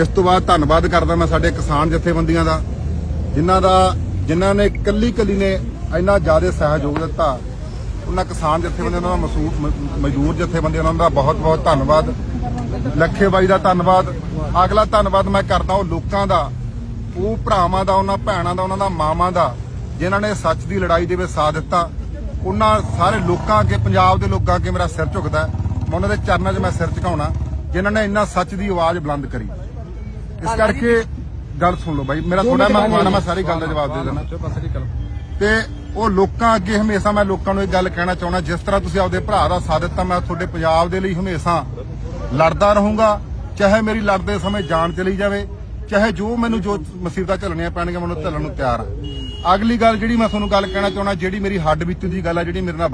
ਇਸ ਤੋਂ ਬਾਅਦ ਧੰਨਵਾਦ ਕਰਦਾ ਮੈਂ ਸਾਡੇ ਕਿਸਾਨ ਜਥੇਬੰਦੀਆਂ ਦਾ, ਜਿਨ੍ਹਾਂ ਦਾ, ਜਿਨ੍ਹਾਂ ਨੇ ਕੱਲੀ ਕੱਲੀ ਨੇ ਇੰਨਾ ਜ਼ਿਆਦਾ ਸਹਿਯੋਗ ਦਿੱਤਾ। ਉਹਨਾਂ ਕਿਸਾਨ ਜਥੇਬੰਦੀਆਂ ਦਾ ਮਸੂਰ ਮਜ਼ਦੂਰ ਜਥੇਬੰਦੀਆਂ ਉਹਨਾਂ ਦਾ ਬਹੁਤ ਬਹੁਤ ਧੰਨਵਾਦ। ਲੱਖੇ ਬਾਈ ਦਾ ਧੰਨਵਾਦ। ਅਗਲਾ ਧੰਨਵਾਦ ਮੈਂ ਕਰਦਾ ਉਹ ਲੋਕਾਂ ਦਾ, ਉਹ ਭਰਾਵਾਂ ਦਾ, ਉਹਨਾਂ ਭੈਣਾਂ ਦਾ, ਉਹਨਾਂ ਦਾ ਮਾਵਾਂ ਦਾ, ਜਿਨ੍ਹਾਂ ਨੇ ਸੱਚ ਦੀ ਲੜਾਈ ਦੇ ਵਿੱਚ ਸਾਥ ਦਿੱਤਾ। ਉਹਨਾਂ ਸਾਰੇ ਲੋਕਾਂ ਅੱਗੇ, ਪੰਜਾਬ ਦੇ ਲੋਕਾਂ ਅੱਗੇ ਮੇਰਾ ਸਿਰ ਝੁਕਦਾ। ਮੈਂ ਉਹਨਾਂ ਦੇ ਚਰਨਾਂ 'ਚ ਮੈਂ ਸਿਰ ਝੁਕਾਉਣਾ। ਜਿਨ੍ਹਾਂ ਨੇ ਇੰਨਾ ਸੱਚ ਦੀ ਆਵਾਜ਼ ਬੁਲੰਦ ਕਰੀ। ਇਸ ਕਰਕੇ ਗੱਲ ਸੁਣ ਲਓ ਬਾਈ ਮੇਰਾ ਥੋੜਾ ਮੈਂ ਮਾਣਾ ਮੈਂ ਸਾਰੀ ਗੱਲ ਦਾ ਜਵਾਬ ਦੇ ਦੇਣਾ। ਤੇ ਉਹ ਲੋਕਾਂ ਅੱਗੇ ਹਮੇਸ਼ਾ ਮੈਂ ਲੋਕਾਂ ਨੂੰ ਇਹ ਗੱਲ ਕਹਿਣਾ ਚਾਹੁੰਦਾ ਜਿਸ ਤਰ੍ਹਾਂ ਤੁਸੀਂ ਆਪਦੇ ਭਰਾ ਦਾ ਸਾਥ ਦਿੱਤਾ ਮੈਂ ਤੁਹਾਡੇ ਪੰਜਾਬ ਦੇ ਲਈ ਹਮੇਸ਼ਾ ਲੜਦਾ ਰਹੂੰਗਾ। ਚਾਹੇ ਮੇਰੀ ਲੜਦੇ ਸਮੇਂ ਜਾਨ ਚਲੀ ਜਾਵੇ ਚਾਹੇ ਜੋ ਮੈਨੂੰ ਜੋ ਮੁਸੀਬਤਾਂ ਝੱਲਣੀਆਂ ਪੈਣਗੀਆਂ ਮੈਨੂੰ ਝੱਲਣ ਨੂੰ ਤਿਆਰ ਆ ਅਗਲੀ ਗੱਲ ਜਿਹੜੀ ਮੈਂ ਤੁਹਾਨੂੰ ਗੱਲ ਕਹਿਣਾ ਚਾਹੁੰਦਾ ਜਿਹੜੀ ਮੇਰੀ ਹੱਡ ਬੀਤੀ ਦੀ ਗੱਲ ਆ ਜਿਹੜੀ ਮੇਰੇ ਨਾਲ